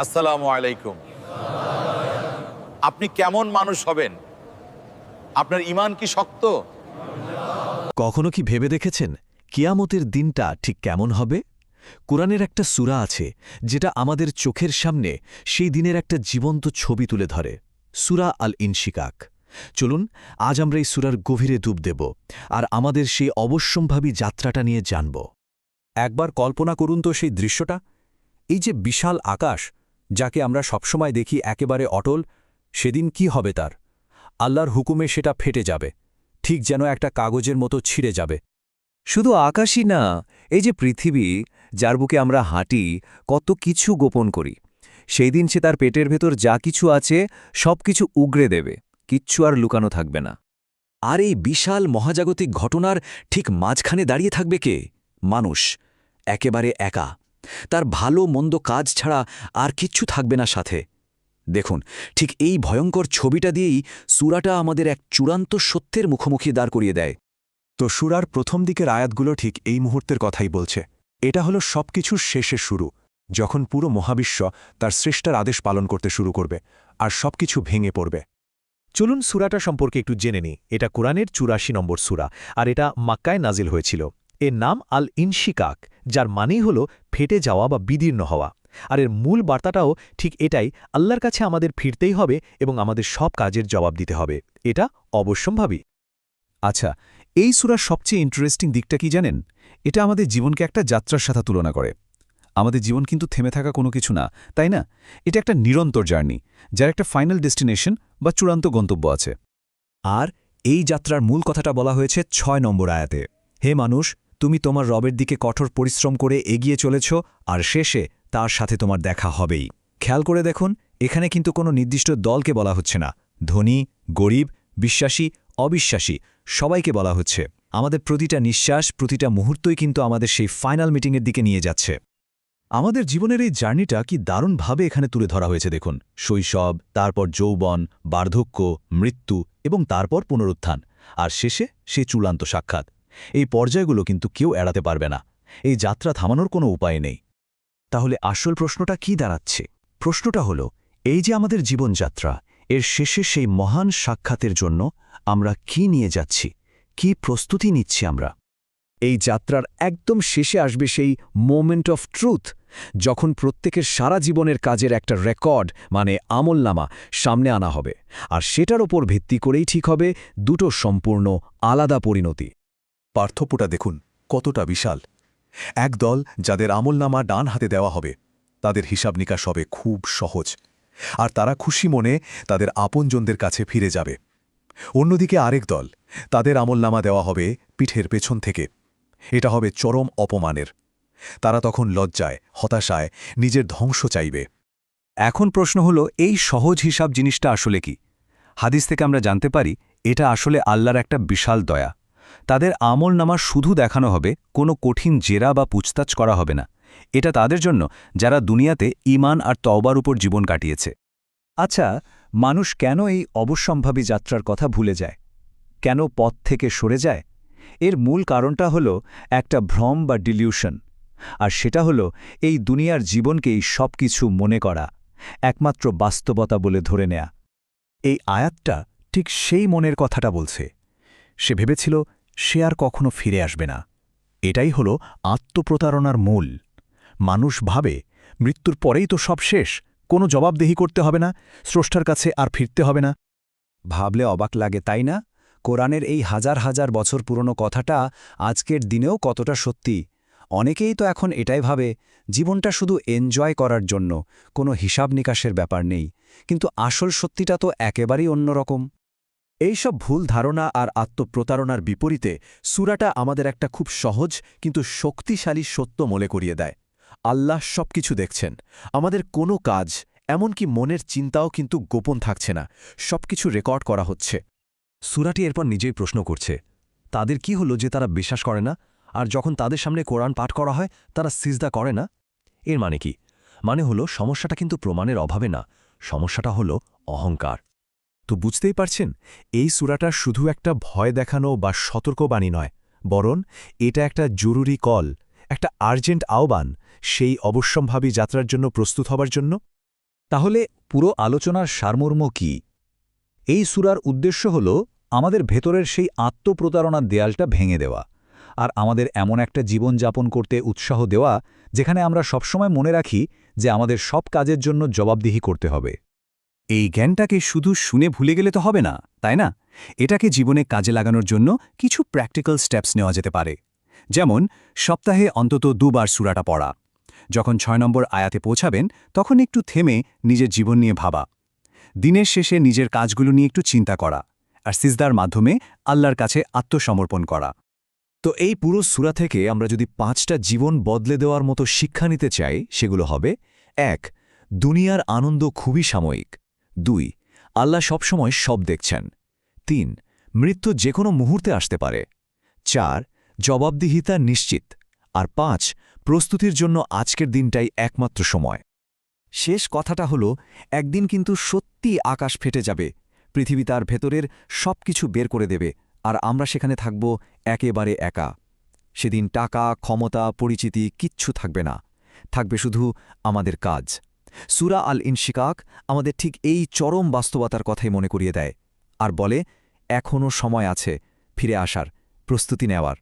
আসসালামু আলাইকুম। আপনি কেমন মানুষ হবেন? আপনার ইমান কি শক্ত? কখনো কি ভেবে দেখেছেন কিয়ামতের দিনটা ঠিক কেমন হবে? কোরআনের একটা সূরা আছে, যেটা আমাদের চোখের সামনে সেই দিনের একটা জীবন্ত ছবি তুলে ধরে। সূরা আল ইনশিকাক চলুন, আজ আমরা এই সুরার গভীরে ডুব দেব আর আমাদের সেই অবশ্যম্ভাবী যাত্রাটা নিয়ে জানব। একবার কল্পনা করুন তো সেই দৃশ্যটা। এই যে বিশাল আকাশ যাকে আমরা সবসময় দেখি একেবারে অটল, সেদিন কি হবে তার? আল্লাহর হুকুমে সেটা ফেটে যাবে, ঠিক যেন একটা কাগজের মতো ছিঁড়ে যাবে। শুধু আকাশই না, এই যে পৃথিবী, যার বুকে আমরা হাঁটি, কত কিছু গোপন করি। সেই দিন সে তার পেটের ভেতর যা কিছু আছে সব কিছু উগরে দেবে, কিচ্ছু আর লুকানো থাকবে না। আর এই বিশাল মহাজাগতিক ঘটনার ঠিক মাঝখানে দাঁড়িয়ে থাকবে কে? মানুষ, একেবারে একা। তার ভালো মন্দ কাজ ছাড়া আর কিচ্ছু থাকবে না সাথে। দেখুন, ঠিক এই ভয়ঙ্কর ছবিটা দিয়েই সুরাটা আমাদের এক চূড়ান্ত সত্যের মুখোমুখি দাঁড় করিয়ে দেয়। তো সুরার প্রথম দিকের আয়াতগুলো ঠিক এই মুহূর্তের কথাই বলছে। এটা হলো সবকিছুর শেষের শুরু, যখন পুরো মহাবিশ্ব তার শ্রেষ্ঠার আদেশ পালন করতে শুরু করবে আর সবকিছু ভেঙে পড়বে। চলুন সুরাটা সম্পর্কে একটু জেনে নিই। এটা কোরআনের চুরাশি নম্বর সুরা, আর এটা মাক্কায় নাজিল হয়েছিল। এর নাম আল ইনশিকাক যার মানেই হল ফেটে যাওয়া বা বিদীর্ণ হওয়া। আর এর মূল বার্তাটাও ঠিক এটাই, আল্লাহর কাছে আমাদের ফিরতেই হবে এবং আমাদের সব কাজের জবাব দিতে হবে। এটা অবশ্যম্ভাবী। আচ্ছা এই সুরার সবচেয়ে ইন্টারেস্টিং দিকটা কি জানেন? এটা আমাদের জীবনকে একটা যাত্রার সাথে তুলনা করে। আমাদের জীবন কিন্তু থেমে থাকা কোনো কিছু না, তাই না? এটা একটা নিরন্তর জার্নি, যার একটা ফাইনাল ডেস্টিনেশন বা চূড়ান্ত গন্তব্য আছে। আর এই যাত্রার মূল কথাটা বলা হয়েছে ছয় নম্বর আয়াতে। হে মানুষ তুমি তোমার রবের দিকে কঠোর পরিশ্রম করে এগিয়ে চলেছ, আর শেষে তার সাথে তোমার দেখা হবেই। খেয়াল করে দেখুন, এখানে কিন্তু কোনো নির্দিষ্ট দলকে বলা হচ্ছে না। ধনী, গরিব, বিশ্বাসী, অবিশ্বাসী, সবাইকে বলা হচ্ছে। আমাদের প্রতিটা নিঃশ্বাস, প্রতিটা মুহূর্তই কিন্তু আমাদের সেই ফাইনাল মিটিংয়ের দিকে নিয়ে যাচ্ছে। আমাদের জীবনের এই জার্নিটা কি দারুণভাবে এখানে তুলে ধরা হয়েছে দেখুন। শৈশব, তারপর যৌবন, বার্ধক্য, মৃত্যু এবং তারপর পুনরুত্থান। আর শেষে সে চূড়ান্ত সাক্ষাৎ। এই পর্যায়গুলো কিন্তু কেউ এড়াতে পারবে না। এই যাত্রা থামানোর কোনো উপায় নেই। তাহলে আসল প্রশ্নটা কি দাঁড়াচ্ছে? প্রশ্নটা হলো, এই যে আমাদের জীবনযাত্রা, এর শেষে সেই মহান সাক্ষাতের জন্য আমরা কি নিয়ে যাচ্ছি? কি প্রস্তুতি নিচ্ছি আমরা? এই যাত্রার একদম শেষে আসবে সেই মোমেন্ট অফ ট্রুথ যখন প্রত্যেকের সারা জীবনের কাজের একটা রেকর্ড মানে আমলনামা, সামনে আনা হবে। আর সেটার ওপর ভিত্তি করেই ঠিক হবে দুটো সম্পূর্ণ আলাদা পরিণতি। পার্থক্যটা দেখুন, কতটা বিশাল। এক দল যাদের আমলনামা ডান হাতে দেওয়া হবে, তাদের হিসাব নিকাশ হবে খুব সহজ। আর তারা খুশি মনে তাদের আপনজনদের কাছে ফিরে যাবে। অন্যদিকে আরেক দল, তাদের আমলনামা দেওয়া হবে পিঠের পেছন থেকে। এটা হবে চরম অপমানের। তারা তখন লজ্জায়, হতাশায় নিজের ধ্বংস চাইবে। এখন প্রশ্ন হল, এই সহজ হিসাব জিনিসটা আসলে কি? হাদিস থেকে আমরা জানতে পারি, এটা আসলে আল্লাহর একটা বিশাল দয়া। তাদের আমল নামা শুধু দেখানো হবে, কোনো কঠিন জেরা বা পুছতাছ করা হবে না। এটা তাদের জন্য, যারা দুনিয়াতে ইমান আর তওবার উপর জীবন কাটিয়েছে। আচ্ছা মানুষ কেন এই অবশ্যম্ভাবী যাত্রার কথা ভুলে যায়? কেন পথ থেকে সরে যায়? এর মূল কারণটা হল একটা ভ্রম বা ডিলিউশন। আর সেটা হল এই দুনিয়ার জীবনকেই সব কিছু মনে করা, একমাত্র বাস্তবতা বলে ধরে নেয়া। এই আয়াতটা ঠিক সেই মনের কথাটা বলছে। সে ভেবেছিল সে আর কখনো ফিরে আসবে না। এটাই হল আত্মপ্রতারণার মূল। মানুষ ভাবে, মৃত্যুর পরেই তো সব শেষ, কোনো জবাবদেহি করতে হবে না, স্রষ্টার কাছে আর ফিরতে হবে না। ভাবলে অবাক লাগে, তাই না? কোরআনের এই হাজার হাজার বছর পুরনো কথাটা আজকের দিনেও কতটা সত্যি? অনেকেই তো এখন এটাই ভাবে, জীবনটা শুধু এনজয় করার জন্য, কোনো হিসাব নিকাশের ব্যাপার নেই। কিন্তু আসল সত্যিটা তো একেবারেই অন্যরকম। এইসব ভুল ধারণা আর আত্মপ্রতারণার বিপরীতে সুরাটা আমাদের একটা খুব সহজ কিন্তু শক্তিশালী সত্য মনে করিয়ে দেয়। আল্লাহ সবকিছু দেখছেন। আমাদের কোনো কাজ, এমনকি মনের চিন্তাও কিন্তু গোপন থাকছে না। সবকিছু রেকর্ড করা হচ্ছে। সুরাটি এরপর নিজেই প্রশ্ন করছে, তাদের কি হলো যে তারা বিশ্বাস করে না? আর যখন তাদের সামনে কোরআন পাঠ করা হয়, তারা সিজদা করে না? এর মানে কি? মানে হলো, সমস্যাটা কিন্তু প্রমাণের অভাবে না। সমস্যাটা হলো অহংকার। তো বুঝতেই পারছেন, এই সুরাটা শুধু একটা ভয় দেখানো বা সতর্কবাণী নয়, বরং এটা একটা জরুরি কল, একটা আর্জেন্ট আহ্বান, সেই অবশ্যম্ভাবী যাত্রার জন্য প্রস্তুত হবার জন্য। তাহলে পুরো আলোচনার সারমর্ম কি? এই সুরার উদ্দেশ্য হল আমাদের ভেতরের সেই আত্মপ্রতারণার দেয়ালটা ভেঙে দেওয়া, আর আমাদের এমন একটা জীবন যাপন করতে উৎসাহ দেওয়া, যেখানে আমরা সবসময় মনে রাখি যে আমাদের সব কাজের জন্য জবাবদিহি করতে হবে। এই জ্ঞানটাকে শুধু শুনে ভুলে গেলে তো হবে না, তাই না? এটাকে জীবনে কাজে লাগানোর জন্য কিছু প্র্যাকটিক্যাল স্টেপস নেওয়া যেতে পারে। যেমন, সপ্তাহে অন্তত দুবার সুরাটা পড়া। যখন ছয় নম্বর আয়াতে পৌঁছাবেন, তখন একটু থেমে নিজের জীবন নিয়ে ভাবা। দিনের শেষে নিজের কাজগুলো নিয়ে একটু চিন্তা করা আর সিজদার মাধ্যমে আল্লাহর কাছে আত্মসমর্পণ করা। তো এই পুরো সুরা থেকে আমরা যদি পাঁচটা জীবন বদলে দেওয়ার মতো শিক্ষা নিতে চাই, সেগুলো হবে, এক, দুনিয়ার আনন্দ খুবই সাময়িক। দুই, আল্লাহ সবসময় সব দেখছেন। তিন, মৃত্যু যে কোনো মুহূর্তে আসতে পারে। চার, জবাবদিহিতা নিশ্চিত। আর পাঁচ, প্রস্তুতির জন্য আজকের দিনটাই একমাত্র সময়। শেষ কথাটা হলো, একদিন কিন্তু সত্যি আকাশ ফেটে যাবে। পৃথিবী তার ভেতরের সব কিছু বের করে দেবে। আর আমরা সেখানে থাকব একেবারে একা। সেদিন টাকা, ক্ষমতা, পরিচিতি কিচ্ছু থাকবে না। থাকবে শুধু আমাদের কাজ। সুরা আল ইনশিকাক আমাদের ঠিক এই চরম বাস্তবতার কথাই মনে করিয়ে দেয় আর বলে এখনও সময় আছে ফিরে আসার, প্রস্তুতি নেওয়ার।